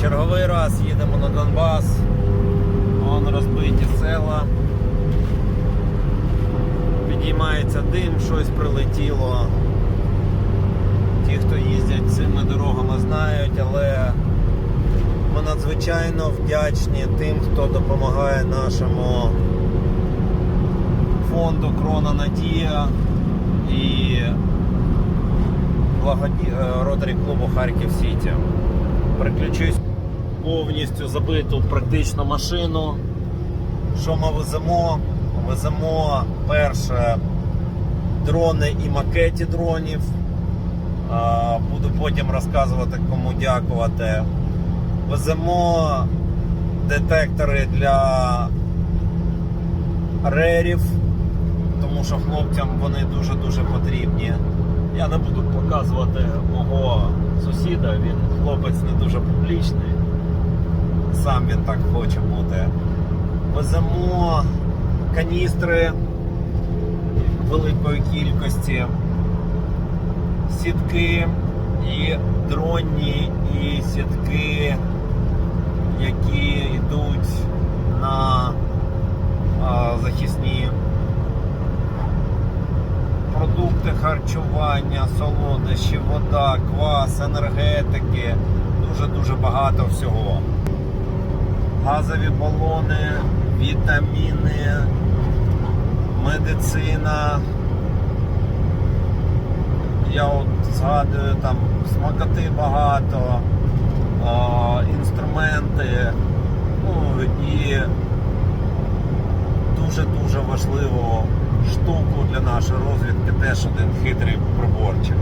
черговий раз їдемо на Донбас. Вон розбиті села. Підіймається дим, щось прилетіло. Ті, хто їздять цими дорогами, знають, але ми надзвичайно вдячні тим, хто допомагає нашому фонду Крона Надія і е, ротарі клубу Харків Сіті. Приключусь повністю забиту практично машину. Що ми веземо? Веземо перше дрони і макеті дронів. Буду потім розказувати, кому дякувати. Веземо детектори для рерів, тому що хлопцям вони дуже-дуже потрібні. Я не буду показувати мого сусіда, він хлопець не дуже публічний. Сам він так хоче бути. Веземо каністри великої кількості, сітки і дронні, і сітки, які йдуть на захисні продукти харчування, солодощі, вода, квас, енергетики, дуже-дуже багато всього. Газові балони, вітаміни, медицина. Я от згадую там смакоти багато, інструменти. Ну і дуже-дуже важливу штуку для нашої розвідки теж один хитрий приборчик.